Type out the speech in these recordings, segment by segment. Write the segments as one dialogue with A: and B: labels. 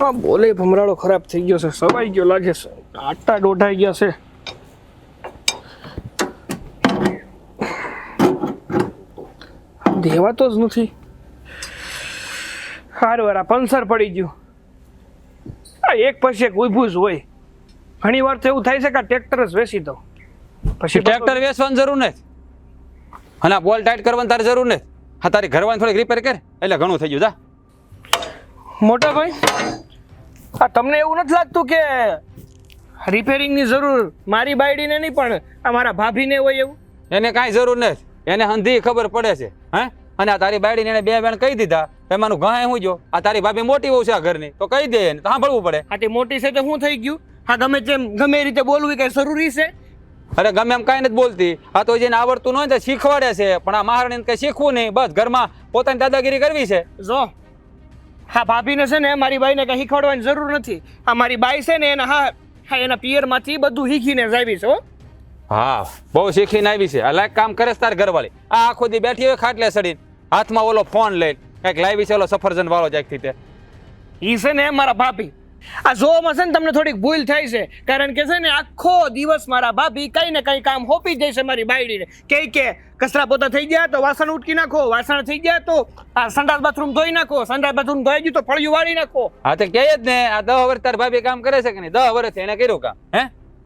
A: હા બોલે ભમરાળો ખરાબ થઈ ગયો છે સવાઈ ગયો લાગે છે. આટા દોઢાઈ ગયા છે. દેવાતો જ નથી. સારું વાર આ પંચર પડી ગયું. આ એક પછી એક ઉભું જ હોય. ઘણી વાર તો એવું થાય છે કે આ ટ્રેક્ટર જ વેચી દો પછી
B: ટ્રેક્ટર વેચવાની જરૂર નથી. અને આ બોલ ટાઈટ કરવાની તારે જરૂર નથી. હા તારી ઘરવાની થોડીક રિપેર કર. એટલે ઘણું થઈ ગયું જા.
A: મોટા ભાઈ? આ તમને એવું નથી લાગતું કે રિપેરિંગની જરૂર મારી બાયડીને નહીં પણ આ મારા ભાભીને હોય એવું?
B: એને કાંઈ જરૂર નથી. એને હંધી ખબર પડે છે હે? અને આ તારી બાયડીને એને બે બેન કહી દીધા એમાંનું ઘણા હું જો? આ તારી ભાભી મોટી બહુ છે આ ઘરની તો કહી દે એને તો સાંભળવું પડે.
A: આ તે મોટી છે તો શું થઈ ગયું? હા ગમે તેમ ગમે એ રીતે બોલવું કઈ જરૂરી છે?
B: અરે ગમે એમ કાંઈ નથી બોલતી. આ તો જેને આવડતું ન હોય તો શીખવાડે છે પણ આ મહારાણીને કંઈ શીખવું નહીં. બસ ઘરમાં પોતાની દાદાગીરી કરવી છે.
A: જો હા ભાભીને છે ને મારી બાઈને કંઈ શીખવાડવાની જરૂર નથી. આ મારી બાઈ છે ને એના હા હા એના પિયરમાંથી બધું શીખીને જ આવી છે હો.
B: હા બહુ શીખીને આવી છે. આ લાયક કામ કરે છે તાર ઘરવાળી. આ આખો દી બેઠી હોય ખાટલે સડીને હાથમાં ઓલો ફોન લઈને. કંઈક લાવી છે ઓલો સફરજન વાળો જાગથી તે.
A: ઈ છે ને મારા ભાભી. આ જોવામાં છે ને તમને થોડીક ભૂલ થાય છે. કારણ કે છે ને આખો દિવસ મારા ભાભી કઈ ને કઈ કામ હોપી જાય છે મારી બાયડીને. કે કે કચરા પોતા થઈ ગયા તો વાસણ ઉટકી નાખો, વાસણ થઈ ગયા તો આ સંડાસ બાથરૂમ ધોઈ નાખો, સંડાસ બાથરૂમ ધોઈ ગયું તો ફળિયું વાળી નાખો.
B: હા, તો કહે જ ને, આ દહ વર્ષ તાર ભાભી કામ કરે છે કે નહીં? દહ વર્ષ એને કર્યું કામ, હે?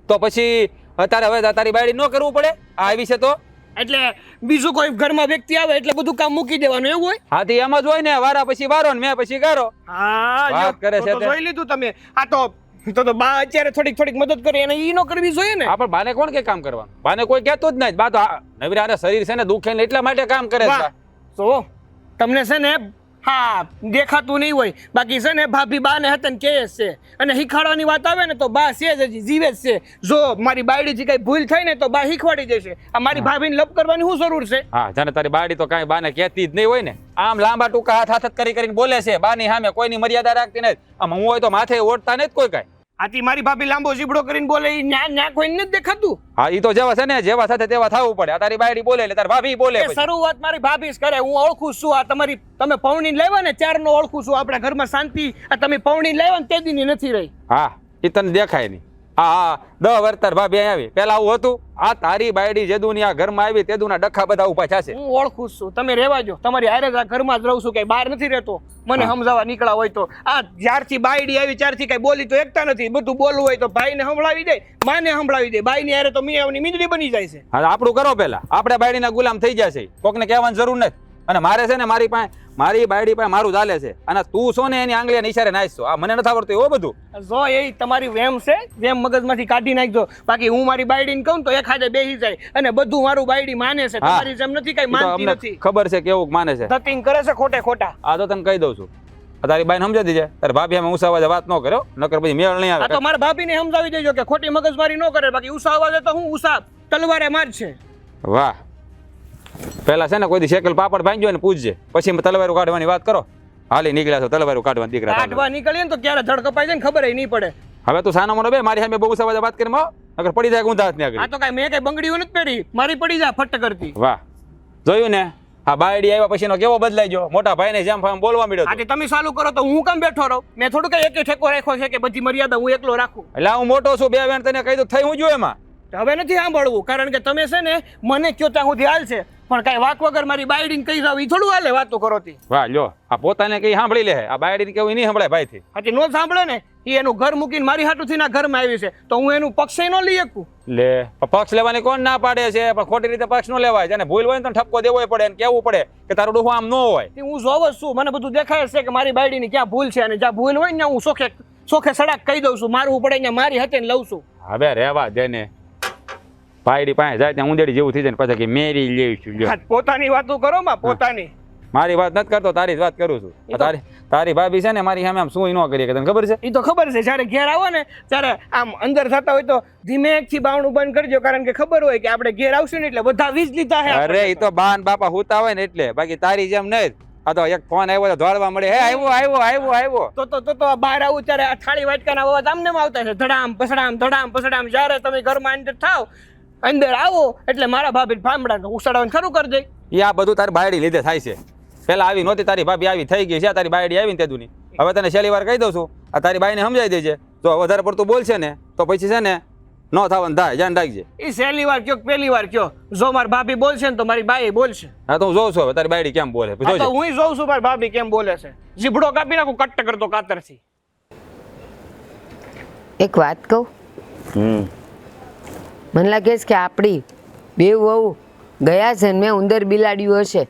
B: તો પછી તારે હવે તારી બાયડી ન કરવું પડે? આ છે તો?
A: એટલે બીજું કોઈ ઘરમાં વ્યક્તિ આવે એટલે બધું કામ મૂકી દેવાનું એવું હોય?
B: હાથી એમ જ હોય ને વારા પછી વારો ને મેં પછી ગારો.
A: હા
B: વાત કરે છે
A: તો જોઈ લીધું તમે. આ તો તો તો બા અત્યારે થોડીક થોડીક મદદ કરે એને ઈ નો કરવી જોઈએ ને.
B: પણ બાને કોણ કે કામ કરવા બાને કોઈ કહેતો જ નહીં. બા તો નવીરા આને શરીર છે ને દુખે ને એટલા માટે કામ કરે છે.
A: તો તમને છે ને હા દેખાતું નહીં હોય. બાકી છે ને ભાભી બા ને હતા ને કે જ છે. અને શીખવાડવાની વાત આવે ને તો બા છે જ હજી જીવે જ છે. જો મારી બાયડીથી કઈ ભૂલ થાય ને તો બા શીખવાડી જશે આ મારી ભાભીને લપ કરવાની શું જરૂર છે?
B: હા જાણે તારી બાડી તો કાંઈ બાને કહેતી જ નહીં હોય ને. આમ લાંબા ટૂંકા હાથ હાથ કરી કરીને બોલે છે. બાની સામે કોઈની મર્યાદા રાખતી નથી. આમ હું હોય તો માથે ઓઢતા નથી કોઈ કાંઈ.
A: આથી મારી ભાભી લાંબો જીબડો કરીને બોલે ઈ ન્યા ન્યા કોઈને નથી દેખાતું.
B: હા ઈ તો જેવા છે ને જેવા સાથે તેવા થવું પડે. આ તારી બાયડી બોલે એટલે તારી ભાભી બોલે
A: એ શરૂઆત મારી ભાભી જ કરે હું ઓળખું છું. આ તમારી તમે પૌણી લાવ્યા ને ચાર નો ઓળખું છું. આપણા ઘરમાં શાંતિ આ તમે પૌણી લાવ્યા ને તે દીની નથી રહી.
B: હા ઈ તને દેખાય નહીં. હા હા દહ વર્ષ તાર ભાભી અહીં આવી. પેલા આવું હતું આ તારી બાયડી જેદુની આ ઘરમાં આવી તેદુના ડખા બધા ઊભા થશે.
A: હું ઓળખું છું. તમે રહેવા જો તમારી આરે આ ઘરમાં જ રહું છું કઈ બહાર નથી રહેતો. મને સમજાવવા નીકળ્યા હોય તો. આ જ્યારથી બાયડી આવી ત્યારથી કઈ બોલી તો એકતા નથી. બધું બોલવું હોય તો ભાઈને સંભળાવી દે માને સંભળાવી દે. બાઈની હારે તો મિયાવની મીંદડી બની જાય છે.
B: હા આપણું કરો પેલા આપણે બાયડીના ગુલામ થઈ જશે કોકને કહેવાની જરૂર નથી. અને મારે છે ને મારી પાસે મારી બાયડી પાસે મારું ચાલે છે. અને તું છો ને એની આંગળીયા ઈશારે નાખશો આ મને નથી આવડતું એવું બધું.
A: જો એ તમારી વેમ છે વેમ મગજમાંથી કાઢી નાખજો. બાકી હું મારી બાયડીને કહું તો એક હાજર બેસી જાય. અને બધું મારું બાયડી માને છે. તમારી જેમ નથી કઈ માનતી નથી.
B: ખબર છે કેવું માને છે.
A: ધતિંગ કરે છે ખોટે ખોટા.
B: આ તો તને કહી દઉં છું. તારી બાઈને સમજાવી દીજે. તારે ભાભી અમે ઉષા અવાજે વાત ન કર્યો નકર પછી મેળ નહીં
A: આવે તો
B: મારા
A: મારા ભાભીને સમજાવી દેજો કે ખોટી મગજમારી ન કરે. બાકી ઉષા અવાજે તો હું ઉષા તલવારે માર છે
B: વાહ. પેલા છે ને કોઈ શેકલ પાપડ ભાંગ્યો ને પૂછજે. પછી તલવારું કાઢવાની વાત કરો. હાલી નીકળ્યા છો તલવારું કાઢવાની દીકરા
A: કાઢવા નીકળીએ ને તો ક્યારે ધડ કપાઈ જાય ને ખબર નહીં પડે.
B: હવે તું સાનો મોનો બે મારી સામે બહુ ઊંચા વાત કરી અગર પડી જાય ઊંધા હાથની
A: આ તો કઈ મેં કઈ બંગડીઓ નથી પહેરી મારી પડી જાય ફટ કરતી.
B: વાહ. જોયું ને? આ બાયડી આવ્યા પછીનો કેવો બદલાઈ ગયો? મોટા ભાઈને જેમ ફામ બોલવા મળ્યો
A: આજે તમે ચાલુ કરો તો હું કેમ બેઠો રહું? મેં થોડું કઈ એક ઠેકો રાખ્યો છે કે બધી મર્યાદા હું એકલો રાખું.
B: એટલે હું મોટો છું બે બેન તને કહી દઉં થઈ હું જોયું એમાં.
A: હવે નથી સાંભળવું કારણ કે તમે છે ને મને કયો ત્યાં સુધી હાલ છે. પણ કઈ વાક વગર મારી બાયડીને કહી જાવ એ થોડું હાલે વાતો કરો તી.
B: વાહ લ્યો. આ પોતાને કઈ સાંભળી લે આ બાયડીને કેવું નહીં સંભળાય ભાઈથી.
A: હજી નો સાંભળે ને એ એનું ઘર મૂકીને મારી હાટુથી ના ઘરમાં આવી છે. તો હું એનું પક્ષે ન લઈ શકું.
B: લે પક્ષ લેવાની કોણ ના પાડે છે? પણ ખોટી રીતે પક્ષ ન લેવાય. જેને ભૂલ હોય ને ઠપકો દેવો પડે ને કેવું પડે કે તારું ડોહું આમ ન હોય.
A: હું જોવ છું. મને બધું દેખાય છે કે મારી બાયડીની ક્યાં ભૂલ છે અને જ્યાં ભૂલ હોય ને હું સોખે સોખે સડાક કહી દઉં છું. મારવું પડે ને મારી હાથે લઉં છું.
B: હવે રહેવા દે ને. બાયડી પાસે જાય ત્યાં ઉંદેડી જેવું થઈ જાય ને પાછા કે મેરી લેવી
A: છું પોતાની વાતો કરો માં પોતાની.
B: મારી વાત નથી કરતો તારી જ વાત કરું છું. તારી તારી ભાભી છે ને મારી સામે આમ શું ન કરીએ કે તને ખબર છે?
A: એ તો ખબર છે જ્યારે ઘેર આવો ને ત્યારે આમ અંદર થતા હોય તો ધીમે થી બાવણું બંધ કરજો કારણ કે ખબર હોય કે આપણે ઘેર આવશું ને એટલે બધા વીજ લીધા હે
B: અરે એ તો બાન બાપા હોતા હોય ને એટલે. બાકી તારી જેમ નહીં આ તો એક ફોન આવ્યો તો દોડવા મળે. હે આવ્યો આવ્યો આવ્યો આવ્યો.
A: તો તો તો તો બહાર આવું ત્યારે આ થાળી વાટકાના અવાજ આમને આમ આવતા છે ધડામ પસડામ ધડામ પસડામ. જ્યારે તમે ઘરમાં અંદર થાવ અંદર આવો એટલે મારા ભાભી ફામડા ઉસાડવાનું ખરું કરી દે.
B: એ આ બધું તારી બાયડી લીધે થાય છે. પેલા આવી નહોતી તારી ભાભી આવી થઈ ગઈ છે તારી બાયડી આવી ને તે હવે તને છેલ્લી વાર કહી દઉં છું આ તારી બાઈને સમજાવી દેજે. જો વધારે પડતું બોલશે ને તો પછી છે ને ન થવાનું થાય ધ્યાન રાખજે.
A: એ સહેલી વાર કયો કે પહેલી વાર કયો? જો મારી ભાભી બોલશે ને તો મારી બાઈ બોલશે.
B: હા તો હું જોઉં છું હવે તારી બાયડી કેમ બોલે
A: તો હું જોઉં છું મારી ભાભી કેમ બોલે છે. જીભડો કાપી નાખું કટ્ટ કરતો કાતરથી.
C: એક વાત કહું?
D: હમ.
C: મને લાગે છે કે આપણી બે વહુ ગયા જન્મે ઉંદર બિલાડ્યું હશે.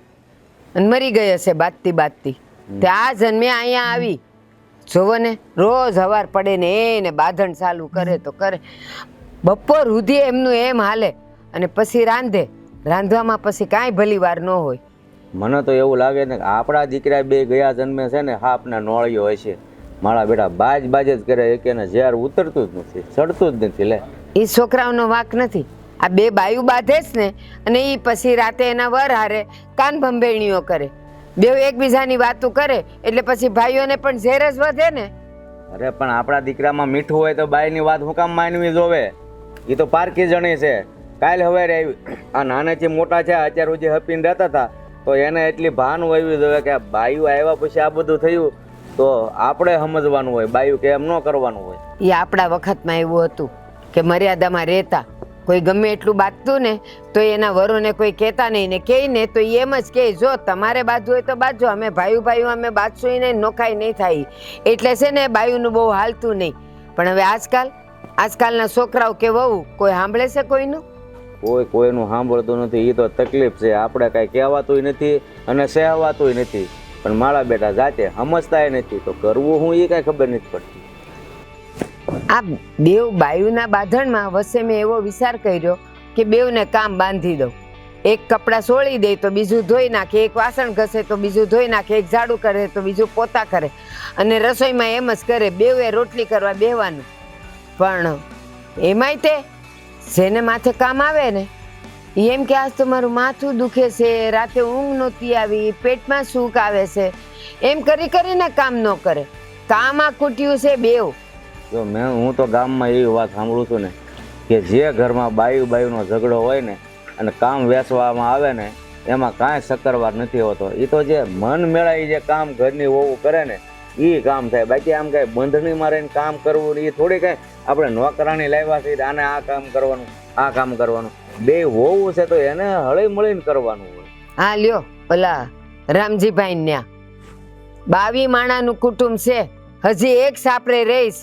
C: અને મરી ગઈ હશે બાતતી બાતતી તે આ જન્મે અહીંયા આવી. જોવો ને, રોજ હવાર પડે ને એને બાંધણ ચાલુ કરે તો કરે. બપોર સુધી એમનું એમ હાલે અને પછી રાંધે. રાંધવામાં પછી કાંઈ ભલી વાર ન હોય.
D: મને તો એવું લાગે ને આપણા દીકરા બે ગયા જન્મે છે ને, હાપના નોળિયો છે મારા બેટા બાજ બાજ જ કરે એક એને ઝેર ઉતરતું જ નથી, ચડતું જ નથી, લે.
C: એ છોકરાઓનો વાંક નથી. આ બે બાયું બાંધે જ ને અને એ પછી રાતે એના વર હારે કાન ભંભેણીઓ કરે. બે એકબીજાની વાતો કરે એટલે પછી ભાઈઓને પણ ઝેર જ વધે ને.
D: અરે પણ આપણા દીકરામાં મીઠું હોય તો બાઈની વાત હું કામ માનવી જોવે? એ તો પારકી જણી છે. કાલ હવે આવી આ નાનેથી મોટા છે અત્યાર જે હપીને રહેતા હતા. તો એને એટલી ભાન હોવી જોઈએ કે બાયું આવ્યા પછી આ બધું થયું. તો આપણે સમજવાનું હોય બાયું કે એમ ન કરવાનું હોય.
C: એ આપણા વખતમાં એવું હતું. કે મર્યાદામાં રહેતા. કોઈ ગમે એટલું બાંધતું ને, તો એના વરોને કોઈ કહેતા નહીં ને કહે ને તો એમ જ કહે, જો તમારે બાજુ હોય તો બાજુ, અમે ભાઈઓ ભાઈઓ, અમે બાજશું નહીં નોખાઈ નહીં થાય. એટલે છે ને બાયુનું બહુ હાલતું નહીં. પણ હવે આજકાલ, આજકાલના છોકરાઓ કે વહુ, કોઈ સાંભળે છે કોઈનું?
D: કોઈ કોઈનું સાંભળતું નથી એ તો તકલીફ છે. આપણે કાંઈ કહેવાતુંય નથી અને સહેવાતુંય નથી. પણ મારા બેટા જાતે સમજતા નથી, તો કરવું હું એ કાંઈ ખબર નથી પડતી.
C: આ બેવ બાયુના બાંધણમાં વસે મેં એવો વિચાર કર્યો કે બેવને કામ બાંધી દઉં. એક કપડાં સોળી દે તો બીજું ધોઈ નાખે, એક વાસણ ઘસે તો બીજું ધોઈ નાખે, એક ઝાડુ કરે તો બીજું પોતા કરે. અને રસોઈમાં એમ જ કરે બેવે રોટલી કરવા બેવાનું પણ એમાંય તે જેને માથે કામ આવે ને એમ કે આજ તો મારું માથું દુખે છે, રાતે ઊંઘ નહોતી આવી, પેટમાં સૂક આવે છે. એમ કરી કરીને કામ ન કરે. કામ આ કૂટ્યું છે બેવ
D: જો મેં, હું તો ગામમાં એવી વાત સાંભળું છું ને કે જે ઘરમાં બાયુ બાયુનો ઝઘડો હોય ને અને કામ વેચવામાં આવે ને, એમાં કાંઈ શક્કરવાર નથી હોતો. એ તો જે મન મેળાઈ જે કામ ઘરની હોવું કરે ને એ કામ થાય. બાકી આમ કાંઈ બંધણીમાં રહીને કામ કરવું એ થોડી કાંઈ આપણે નોકરાણી લાવ્યા છે આને આ કામ કરવાનું, આ કામ કરવાનું. બે હોવું છે તો એને હળી મળીને કરવાનું હોય.
C: હા, લ્યો ઓલા રામજીભાઈ ન્યા. બાવી માણાનું કુટુંબ છે, હજી એક સાપરે રહીશ.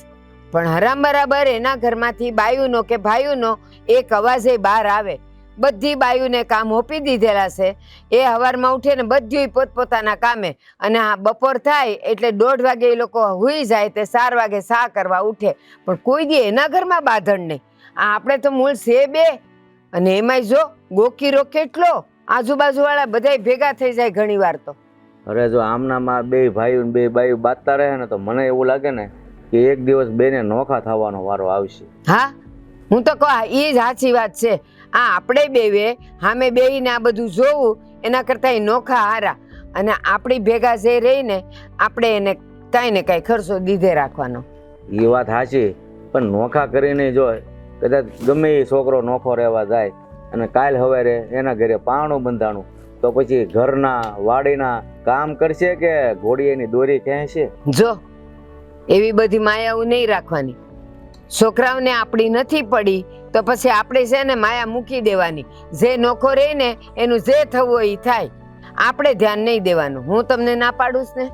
C: પણ હરામ બરાબર એના ઘરમાંથી બાયુનો કે ભાઈઓનો એક અવાજે બહાર આવે. બધી બાયુને કામ ઓપી દીધેલા છે. એ હવારમાં ઉઠે ને બધું પોતપોતાના કામે. અને હા, બપોર થાય એટલે દોઢ વાગે એ લોકો હુઈ જાય તે ચાર વાગે સા કરવા ઉઠે. પણ કોઈ દી એના ઘરમાં બાંધણ નહીં. આ આપણે તો મૂળ છે બે. અને એમાંય જો, ગોકીરો કેટલો? આજુબાજુવાળા બધાય ભેગા થઈ જાય ઘણી વાર તો.
D: અરે જો આમનામાં બે ભાઈઓ બે બાયુ બાંધતા રહે ને તો મને એવું લાગે ને કે એક દિવસ બેને નોખા થવાનો વારો આવશે.
C: હા? હું તો કહું એ જ સાચી વાત છે. આ આપણે બેવે સામે બેહીને આ બધું જોવું એના કરતાં એ નોખા હારા. અને આપણી ભેગા જે રહીને આપણે એને કાંઈ ને કાંઈ ખર્ચો દીધે રાખવાનો.
D: એ વાત સાચી પણ નોખા કરીને જો કદાચ ગમે એ છોકરો નોખો રહેવા જાય અને કાલ સવારે એના ઘરે પાણું બંધાણું તો પછી ઘરના વાડીના કામ કરશે કે ઘોડીએની દોરી ખેંચશે?
C: જો એવી બધી માયાઓ નહીં રાખવાની. છોકરાઓને આપણી નથી પડી તો પછી આપણે છે ને માયા મૂકી દેવાની. જે નોખો રહે ને એનું જે થવું હોય એ થાય. આપણે ધ્યાન નહીં દેવાનું. હું તમને ના પાડું ને?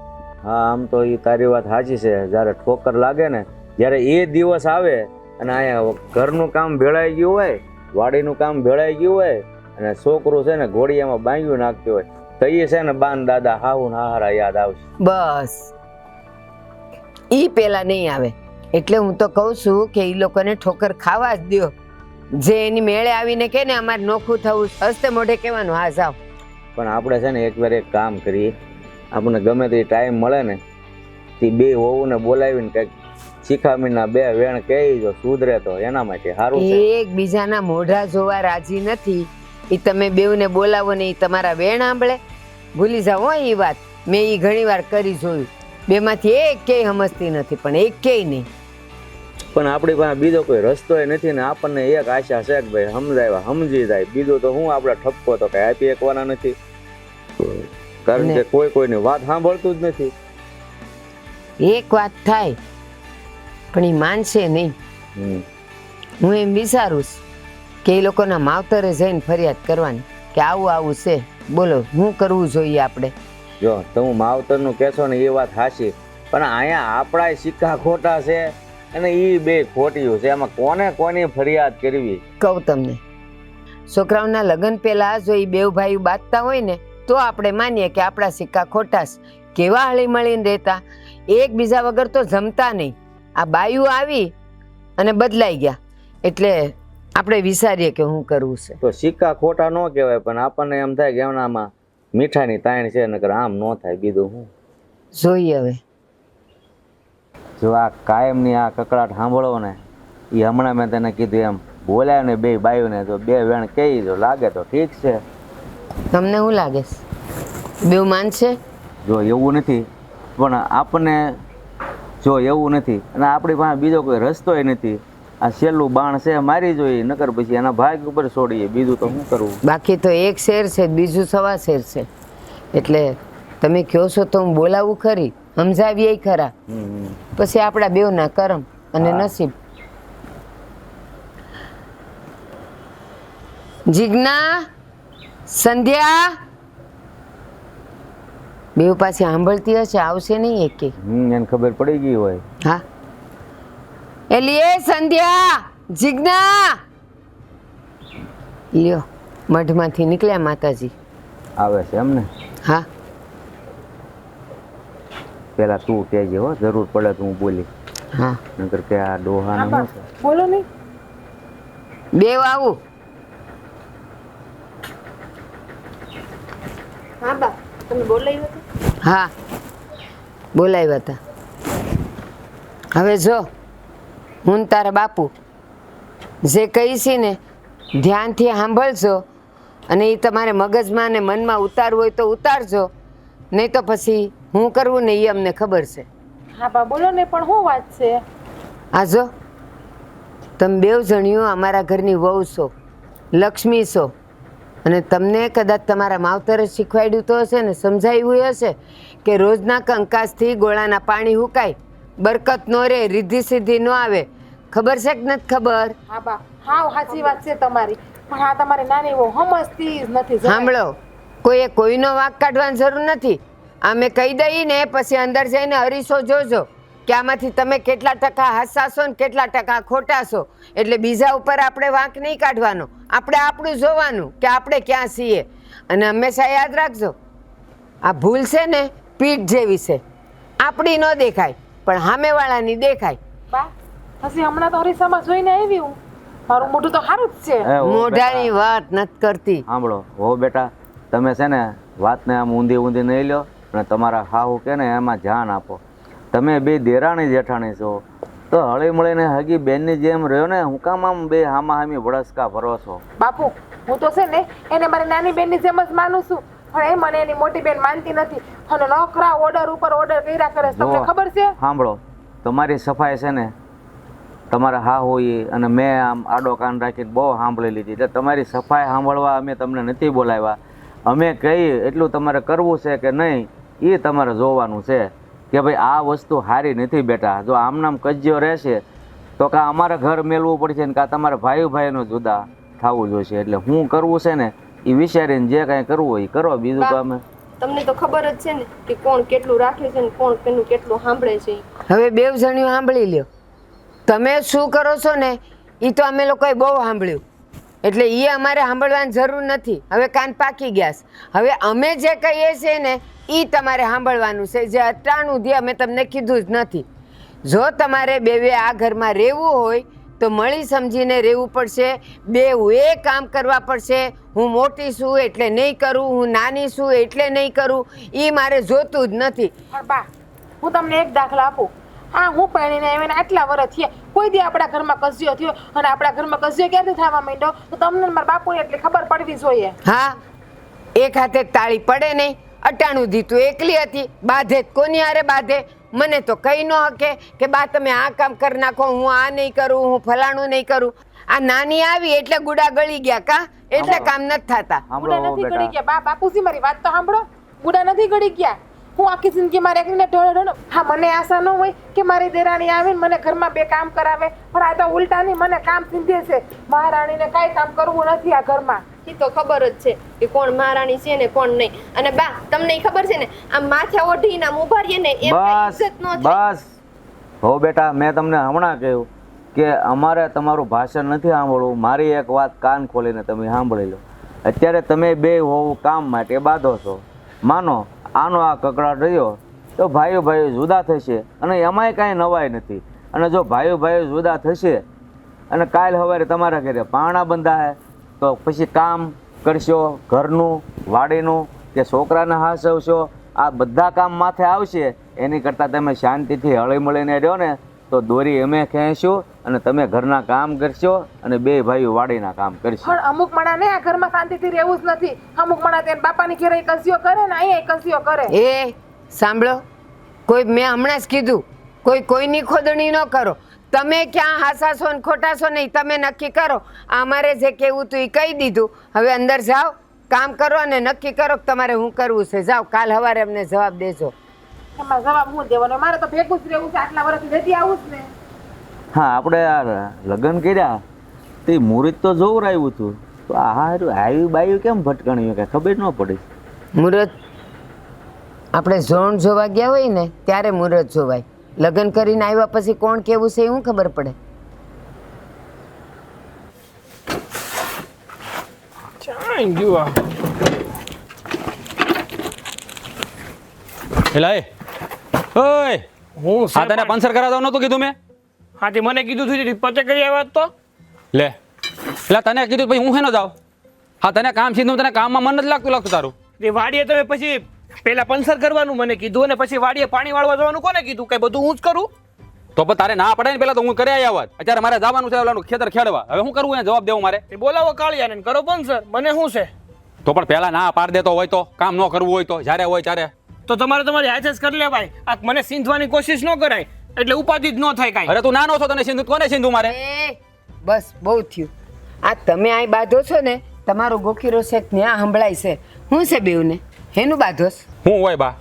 D: હા આમ તો એ તારી વાત સાચી છે. જ્યારે ઠોકર લાગે ને જ્યારે એ દિવસ આવે અને અહીંયા ઘરનું કામ ભેળાઈ ગયું હોય વાડીનું કામ ભેળાઈ ગયું હોય અને છોકરું છે ને ઘોડિયામાં બાંગ્યું નાખતું હોય તો એ છે ને બાન દાદા હાહુ હારા યાદ આવશે.
C: બસ. ઈ પહેલાં નહીં આવે. એટલે હું તો કહું છું કે એ લોકોને ઠોકર ખાવા જ દ્યો. જે એની મેળે આવીને કે ને અમારે નોખું થવું હસ્તે મોઢે કહેવાનું હા જાઓ.
D: પણ આપણે છે ને એકવાર એક કામ કરીએ. આપણને ગમે તે ટાઈમ મળે ને તે બે વહુને બોલાવીને કંઈક શિખામીના બે વેણ કહી જો સુધરે તો એના માટે સારું છે.
C: એકબીજાના મોઢા જોવા રાજી નથી. એ તમે બેઉને બોલાવો ને એ તમારા વેણ સાંભળે ભૂલી જાઓ એ વાત. મેં એ ઘણીવાર કરી જોયું. બેમાંથી એક સમજતી નથી પણ એકેય નહીં.
D: પણ આપણી પાસે બીજો કોઈ રસ્તો નથી ને આપણને એક આશા છે કે ભાઈ સમજાવ્યા સમજી જાય. બીજો તો હું આપણે ઠપકો તો કઈ આપી એકવાના નથી. કારણ કે કોઈ કોઈની વાત સાંભળતું જ નથી.
C: એક વાત થાય પણ એ માનશે નહીં. હું એમ વિચારું કે એ લોકોના માવતરે જઈને ફરિયાદ કરવાની કે આવું આવું છે. બોલો શું કરવું જોઈએ આપણે?
D: જો તમે માવતરનું કહેશો ને એ વાત હાશી પણ અહીંયા આપણા સિક્કા ખોટા છે અને એ બે ખોટિયું છે. એમાં કોને કોની ફરિયાદ કરવી?
C: કહું તમને છોકરાઓના લગ્ન પહેલાં જો એ બેવ ભાઈ બાંધતા હોય ને તો આપણે માનીએ કે આપણા સિક્કા ખોટા છે. કેવા હળી મળીને રહેતા? એકબીજા વગર તો જમતા નહીં. આ બાયું આવી અને બદલાઈ ગયા. એટલે આપણે વિચારીએ કે હું કરવું છે.
D: તો સિક્કા ખોટા ન કહેવાય પણ આપણને એમ થાય કે એમનામાં મીઠાની તાણ છે નકર આમ ન થાય. બીજું હું?
C: જોઈએ હવે.
D: જો આ કાયમની આ કકડાટ સાંભળો ને એ હમણાં મેં તને કીધું એમ બોલાય ને બે બાયુને તો બે વેણ કહી જો લાગે તો ઠીક છે.
C: તમને શું લાગે બેવ માનશે
D: જો એવું નથી પણ આપણને જો એવું નથી અને આપણી પાસે બીજો કોઈ રસ્તોય નથી આ છેલ્લું બાણ છે મારી જોઈએ નકર પછી એના ભાગ ઉપર છોડીએ. બીજું તો શું કરવું
C: બાકી તો એક શેર છે બીજું સવા શેર છે. એટલે તમે કહો છો તો હું બોલાવું ખરી. સમજાવીએ ખરા. પછી આપણા બેવના કરમ અને નસીબ. જિજ્ઞા સંધ્યા. બેવ પાસે સાંભળતી હશે આવશે નહીં એકે?
D: એને ખબર પડી ગઈ હોય.
C: હા. એલી એ સંધ્યા જિજ્ઞા. લ્યો મઢમાંથી નીકળ્યા માતાજી.
D: આવે છે એમ ને
C: હા.
D: પેલા તું કહેજે હો જરૂર પડે તો હું બોલી
C: હા.
D: નકર કે આ ડોહાને શું છે?
E: બોલો નહીં
C: બેવ આવું.
E: હા બા. તમે બોલાવ્યો હતો?
C: હા. બોલાવ્યા હતા. હવે જો. હું તારા બાપુ જે કહીશ ને ધ્યાનથી સાંભળજો અને એ તમારે મગજમાં ને મનમાં ઉતારવું હોય તો ઉતારજો નહીં તો પછી હું કરવું ને એ અમને ખબર છે.
E: હા બા બોલો ને પણ શું વાત છે?
C: આ જો તમે બેવ જણીઓ અમારા ઘરની વહુ છો લક્ષ્મી છો અને તમને કદાચ તમારા માવતરે શીખવાડ્યું તો હશે ને સમજાવ્યું હશે કે રોજના કંકાસથી ગોળાના પાણી હુકાય બરકત નો રહે રીધી સીધી ન આવે ખબર છે કે નથી ખબર?
E: હા બા. હા સાચી વાત છે તમારી. પણ આ તમારી નાની એવો સમજતી જ નથી
C: સાંભળો. કોઈએ કોઈનો વાંક કાઢવાની જરૂર નથી. અમે કહી દઈએ ને પછી અંદર જઈને હરીશો જોજો કે આમાંથી તમે કેટલા ટકા હાસાશો ને કેટલા ટકા ખોટાશો. એટલે બીજા ઉપર આપણે વાંક નહીં કાઢવાનો. આપણે આપણું જોવાનું કે આપણે ક્યાં છીએ. અને હંમેશા યાદ રાખજો આ ભૂલ છે ને પીઠ જેવી છે. આપણી ન દેખાય પણ સામેવાળાની દેખાય.
E: હજી હમણાં તો હરીસામાં જોઈને આવી હું. મારું મોઢું તો સારું જ છે.
C: મોઢાની વાત નથી કરતી.
D: સાંભળો હો બેટા તમે છે ને વાતને આમ ઊંધી ઊંધી નહીં લો અને તમારા હાહુ કે ને એમાં ધ્યાન આપો. તમે બે દેરાણી જેઠાણી છો. તો હળી મળીને હગી બેનની જેમ રહ્યો ને હું કામ આમ બે હામા હામી વડસકા ભરો છો?
E: બાપુ હું તો છે ને એને મારી નાની બેનની જેમ જ માનું છું. પણ એ મને એની મોટી બેન માનતી નથી. અને નોકરા ઓર્ડર ઉપર ઓર્ડર કર્યા કરે છે. તમને ખબર છે?
D: સાંભળો તમારી સફાઈ છે ને તમારા હા હોય અને મેં આમ આડો કાન રાખીને બહુ સાંભળી લીધી. એટલે તમારી સફાઈ સાંભળવા અમે તમને નથી બોલાવ્યા. અમે કહીએ એટલું તમારે કરવું છે કે નહીં? એ તમારે જોવાનું છે કે ભાઈ આ વસ્તુ સારી નથી બેટા. જો આમનામ કજ્યો રહેશે તો કાં અમારે ઘર મેળવું પડશે ને કાં તમારે ભાઈ ભાઈનો જુદા થવું જોઈશે. એટલે હું કરવું છે ને એ વિચારીને જે કાંઈ કરવું હોય એ કરો. બીજું તો અમે
F: તમને તો ખબર જ છે ને કે કોણ કેટલું રાખે છે ને કોણ પેલું કેટલું સાંભળે છે.
C: હવે બેવ જણિયું સાંભળી લ્યો. તમે શું કરો છો ને એ તો અમે લોકોએ બહુ સાંભળ્યું. એટલે એ અમારે સાંભળવાની જરૂર નથી. હવે કાન પાકી ગયા હવે અમે જે કહીએ છીએ ને એ તમારે સાંભળવાનું છે. જે અટાણું જે અમે તમને કીધું જ નથી. જો તમારે બેવે આ ઘરમાં રહેવું હોય, તો મળી સમજીને રહેવું પડશે. બે એ કામ કરવા પડશે. હું મોટી છું એટલે નહીં કરું, હું નાની છું એટલે નહીં કરું. એ મારે જોતું જ નથી.
E: હું તમને એક દાખલા આપું. હા હું પરણીને આવીને આટલા વર્ષ થયા. કોઈ દી આપણા ઘરમાં કઝિયો થયો અને આપણા ઘરમાં કઝિયો ક્યારથી થવા માંડ્યો? તો તમને મારા બાપુને એટલે ખબર પડવી જોઈએ.
C: હા એક હાથે તાળી પડે નહીં અટાણું દીધું એકલી હતી બાધે કોની હારે બાધે? મને તો કહી ન હકે કે બા તમે આ કામ કરી નાખો હું આ નહીં કરું હું ફલાણું નહીં કરું. આ નાની આવી એટલે ગુડા ગળી ગયા કા? એટલે કામ નથી થતા.
E: ગુડા નથી ગળી ગયા. બા બાપુજી મારી વાત તો સાંભળો. ગુડા નથી ગળી ગયા. હું આખી જિંદગી મારે એકલીને ઢળ ઢળ હા મને આશા ન હોય કે મારી દેરાણી આવીને મને ઘરમાં બે કામ કરાવે. પણ આ તો ઉલટાની મને કામ સીધે છે. મહારાણીને કાંઈ કામ કરવું નથી આ ઘરમાં.
F: એ તો ખબર જ છે કે કોણ મહારાણી છે ને કોણ નહીં. અને બા તમને ખબર છે ને? આમ માથે ઓઢીને આમ ઊભા રહીએ ને એમ
D: બસ
F: ઇજ્જત ન થાય.
D: બસ. હો બેટા મેં તમને હમણાં કહ્યું કે અમારે તમારું ભાષણ નથી સાંભળવું. મારી એક વાત કાન ખોલીને તમે સાંભળી લો. અત્યારે તમે બે હોવ કામ માટે બાંધો છો. માનો આનો આ કકડાટ રહ્યો, તો ભાઈઓ ભાઈઓ જુદા થશે અને એમાંય કાંઈ નવાઈ નથી. અને જો ભાઈઓ ભાઈઓ જુદા થશે અને કાલ સવારે તમારા ઘરે પાણા બંધાય, તો પછી કામ કરશો, ઘરનું, વાડીનું, કે છોકરાને હાસવશો આ બધા કામ માથે આવશે, એની કરતાં તમે શાંતિથી હળી મળીને રહ્યો ને તો દોરી અમે ખેંચશું અને તમે ઘરના કામ કરશો અને બે ભાઈઓ વાડીના કામ કરશો.
E: પણ અમુક માણાને આ ઘરમાં શાંતિથી રહેવું જ નથી. અમુક માણા તેને બાપાની ઘેરે કસિયો કરે ને અહીંયા કસિયો કરે.
C: એ સાંભળો. કોઈ મેં હમણાં જ કીધું. કોઈ કોઈની ખોદણી ન કરો. તમે ક્યાં હાસાશો ને ખોટાશો નહીં તમે નક્કી કરો. અમારે જે કહેવું હતું એ કહી દીધું. હવે અંદર જાઓ કામ કરો અને નક્કી કરો કે તમારે શું કરવું છે. જાઓ કાલ સવારે અમને જવાબ દેજો.
E: એમાં જવાબ હું દેવાનો? મારે તો ભેગું જ રહેવું છે આટલા વર્ષથી જતી આવું જ ને.
D: હા આપણે આ લગ્ન કર્યા તે મુહૂર્ત તો જોવરાયું હતું. તો આ હારું આવ્યું બાયું કેમ ભટકણ્યું કે ખબર ન પડી?
C: મુહૂર્ત આપણે ઝોન જોવા ગયા હોય ને ત્યારે મુહૂર્ત જોવાય. લગ્ન કરીને આવ્યા પછી કોણ કેવું છે એ શું ખબર પડે.
A: ગયું આ?
B: એલા એ ઓય
A: હું
B: હા તને પંચર કરાવતો નહોતું કીધું મેં?
A: હા તે મને કીધું હતું પચે કરી આવ્યા તો.
B: લે. એટલે તને કીધું ભાઈ હું હેનો જાઉં? હા તને કામ સીધું તને કામમાં મન નથી લાગતું લાગતું તારું.
A: તે વાડીએ તમે પછી પેલા પંચર કરવાનું મને કીધું અને પછી વાડીએ પાણી વાળવા જવાનું કોને કીધું? કઈ બધું હું જ કરું?
B: તો પણ તારે ના પડે ને પેલા તો હું કરી આવ્યા અત્યારે મારે જવાનું છે ઓલાનું ખેતર ખેડવા. હવે હું કરવું એને જવાબ દેવું મારે.
A: તે બોલાવો કાળિયાને ને કરો પંચર. મને શું છે?
B: તો પણ પેલા ના પાડ દેતો હોય તો. કામ ન કરવું હોય તો. જ્યારે હોય ત્યારે.
A: તો તમારે તમારી હાથે કરી લેવાય. આ મને સીંધવાની કોશિશ ન કરાય. એટલે ઉપાધિ જ ન થાય કાંઈ.
B: અરે તું નાનો છો તને સિંધુ કોને સિંધુ મારે?
C: બસ બહુ થયું. આ તમે અહીં બાંધો છો ને તમારો ગોકીરો શેખ ત્યાં સંભળાય છે. શું છે બેવને હેનું બાંધોસ?
B: હું હોય બા.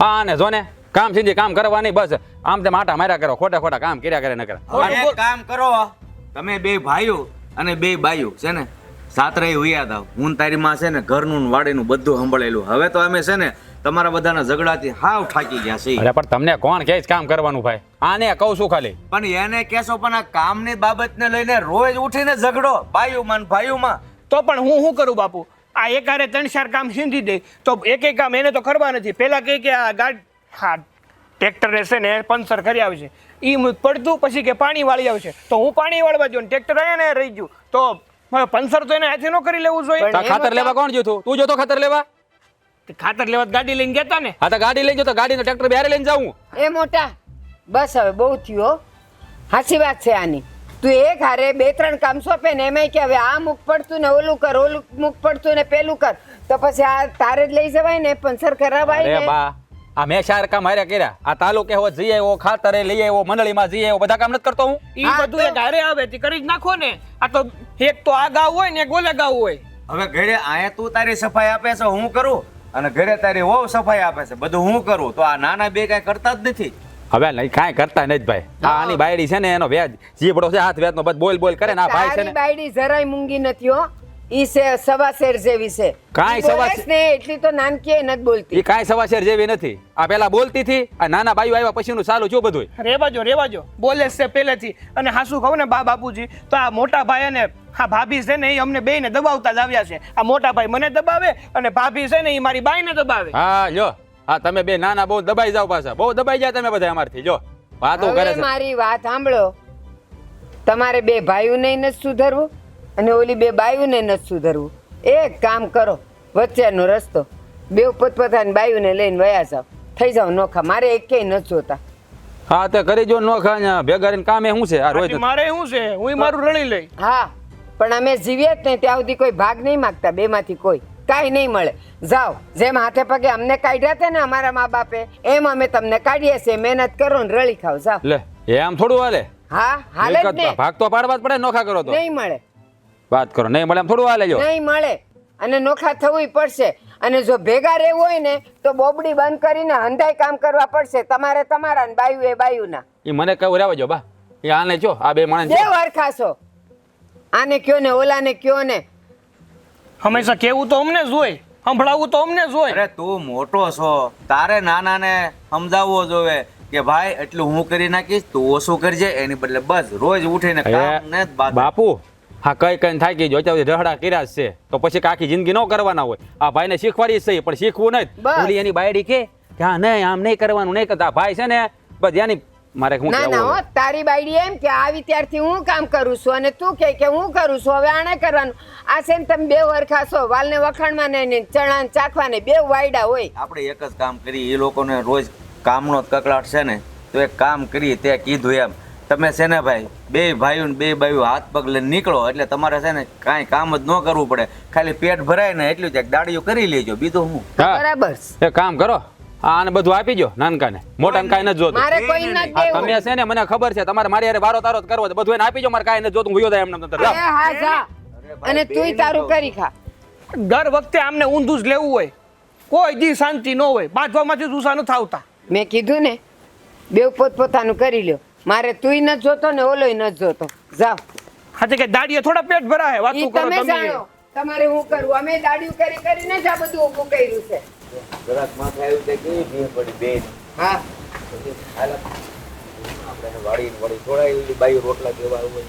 B: હા ને જો ને કામ સિંધી કામ કરવાની બસ. આમ તેમ આટા માર્યા કરો ખોટા ખોટા કામ કર્યા કરે ન કરે
D: કામ કરો. તમે બે ભાઈઓ અને બે બાઈઓ છે ને? સાતરે હુયા હતા હું તારી માં છે ને ઘરનું ને વાડીનું બધું સંભળેલું. હવે તો અમે છે ને તમારા બધાના ઝઘડાથી હાવ થાકી ગયા છે.
B: અરે પણ તમને કોણ કહે કામ કરવાનું ભાઈ? આને કહું છું ખાલી.
D: પણ એને કહેશો પણ આ કામની બાબતને લઈને રોજ ઉઠીને ઝઘડો બાયુમાં ને ભાઈઓમાં.
A: તો પણ હું શું કરું બાપુ? આ એકારે ત્રણ ચાર કામ સીંધી દે. તો એક એક કામ એને તો કરવા નથી. પેલા કહે કે આ ગાડ હા ટ્રેક્ટર રહેશે ને પંચર કરી આવશે. એ પડતું પછી કે પાણી વાળી આવશે. તો હું પાણી વાળવા જો ટ્રેક્ટર અહીંયા ને રહી ગયું. તો પંચર તો એને હાથે ન કરી લેવું જોઈએ.
B: ખાતર લેવા કોણ જોતું તું? જોતો ખાતર લેવા.
A: ખાતર લેવા ગાડી લઈને ગયા ને?
B: હા તો ગાડી લઈને જતો ગાડીનો ટ્રેક્ટર બેરે લઈને જાઉં.
C: એ મોટા બસ હવે બહુ થયો હાચી વાત છે આની. તું એક હારે બે ત્રણ કામ સોંપે ને એમાંય કે હવે આ મુખ પડતું ને ઓલું કર ઓલું મુખ પડતું ને પેલું કર. તો પછી આ તારે જ લઈ જવાય ને પણ કરાવાય ને.
B: બા આ મેં ચાર કામ હારે કર્યા. આ તાલુકે હો જઈ આવ્યો ખાતરે લઈ આવ્યો મંડળીમાં જઈ આવ્યો બધા કામ નથી કરતો હું?
C: ઈ
A: બધું
C: તો-
A: એક હારે આવે તે કરી જ નાખો ને. આ તો એક તો આ ગાવ હોય ને એક ઓલે ગાવ હોય.
D: હવે ઘરે આયા તું તારી સફાઈ આપે છે હું કરું? અને ઘરે તારી વહુ સફાઈ આપે છે. બધું હું કરું? તો આ નાના બે કાંઈ કરતા જ નથી.
B: હવે નહીં કાંઈ કરતા નથી ભાઈ. આ આની બાયડી છે ને એનો વ્યાજ. જીભડો છે હાથ વ્યાજનો બસ બોલ બોલ કરે ને આ ભાઈ છે ને.
C: બાયડી જરાય મૂંગી નથી હો. ઈ છે સવા શેર જેવી છે.
B: કાંઈ
C: ઈ
B: સવા શેર-
C: ને એટલી તો નાનકી એ નથી બોલતી.
B: એ કાંઈ સવાશેર જેવી નથી. આ પેલા બોલતી હતી આ નાના બાયુ આવ્યા પછીનું ચાલુ જો બધું
A: રેવાજો રેવાજો. બોલે છે પહેલેથી. અને હાસુ કહું ને બા બાપુજી? તો આ મોટા ભાઈ અને હા ભાભી છે ને એ અમને બેયને દબાવતા જ આવ્યા છે. આ મોટા ભાઈ મને દબાવે અને ભાભી છે ને એ મારી બાઈને દબાવે.
B: હા જો હા તમે બે નાના બહુ દબાઈ જાવ પાછા. બહુ દબાઈ જાય તમે બધા અમારથી. જો વાતો કરે છે.
C: મારી વાત સાંભળો. તમારે બે ભાઈઓને નથી સુધરવું? અને ઓલી બે બાયુને નથી સુધરવું. એક કામ કરો વચ્ચેનો રસ્તો. બે પોતપોતાની બાયુને લઈને વયા જાવ થઈ જાવ નોખા. મારે એકેય નથી જોતા.
B: હા તે કરી જો નોખા 냐 ભેગા રહીને કામે શું છે? આ રોજ
A: મારે શું છે? હું મારું રણી લઈ.
C: હા પણ અમે જીવીએ જ નહીં ત્યાં સુધી કોઈ ભાગ નહીં માગતા બેમાંથી કોઈ. કાંઈ નહીં મળે. જાઓ જેમ હાથે પગે અમને કાઢ્યા હતા ને અમારા મા બાપે એમ અમે તમને કાઢીએ છીએ. મહેનત કરો ને રળી ખાવ જાઓ.
B: લે એમ થોડું હાલે.
C: હા હાલે જ ને.
B: ભાગ તો પાડવા જ પડે નોખા કરો તો.
C: નહીં મળે.
B: વાત કરો. નહીં મળે થોડું હાલે જો.
C: નહીં મળે. અને નોખા થવું પડશે. અને જો ભેગા રહેવું હોય ને તો બોબડી બંધ કરીને હંધાઈ કામ કરવા પડશે. તમારે તમારા ને બાયુ એ બાયુના.
B: એ મને કહું રહેવા જો બા. એ આને જો આ બે માણસ
C: જે. વરખાશો આને કયો ને ઓલાને કયો ને?
A: હંમેશા કેવું તો અમને જ હોય. સંભળાવવું તો અમને જ હોય.
D: અરે તું મોટો છો. તારે નાનાને સમજાવવો જોવે કે ભાઈ એટલું હું કરી નાખીશ તું ઓછું કરજે. એની બદલે બસ રોજ ઉઠીને કામ ને
B: બાપુ હા કઈ કઈ થાકી જો અત્યારે રહડા કર્યા છે. તો પછી કે આખી જિંદગી ન કરવાના હોય. આ ભાઈને શીખવાડી છે પણ શીખવું નહીં. ઓલી એની બાયડી કે કે હા નહીં આમ નહીં કરવાનું નહીં કરતા. ભાઈ છે ને બસ એની મારે હું
C: ના ના હો તારી બાયડી એમ કે આવી ત્યારથી હું કામ કરું છું અને તું કે કે હું કરું છું હવે આને કરવાનું. આ છે ને તમે બે વરખાશો વાલને વખાણમાં ને ને ચણા ને ચાખવા ને બે વાયડા હોય.
D: આપણે એક જ કામ કરી એ લોકોને રોજ કામનો જ કકળાટ છે ને તો એક કામ કરી તે કીધું એમ. તમે છે ને ભાઈ બે ભાઈઓ ને બે ભાઈઓ હાથ પગ લઈને નીકળો એટલે તમારે છે ને કાંઈ કામ જ ન કરવું પડે. ખાલી પેટ ભરાય ને એટલું જ દાડીઓ કરી લેજો બીજું હું.
C: બરાબર.
B: એ કામ કરો આને બધું આપી દો નાનકાને. મોટાને કાંઈ ન જોતું.
C: મારે કોઈ
B: ન
C: દેવું.
B: તમે છે ને મને ખબર છે તમારે મારી હારે બારો તારો કરવો છે. બધું એને આપી દો મારે કઈ ન જોતું હું યોદા એમને તરત.
C: હા જા. અને તુંય તારું કરી ખા.
A: દર વખતે આમને ઊંધું જ લેવું હોય. કોઈ દી શાંતિ ન હોય. બાંધવામાંથી જ ઉષા નથી થાવતા.
C: મેં કીધું ને બેવ પોતપોતાનું કરી લ્યો. મારે તુંય ન જોતો ને ઓલોય નથી જોતો. જાઓ.
A: હાથે કે દાડીએ થોડા પેટ ભરાય
C: હે
A: વાતું કરો
C: તમે
A: તમે.
C: જાણો તમારે હું કરવું અમે દાડીયું કરી કરીને જ આ બધું ઊભું કર્યું છે.
D: જરાક માથે આવ્યું તે કે બે પડી બેન.
C: હા.
D: આપણે વાળી વાળી થોડા બાઈ રોટલા જેવા હોય.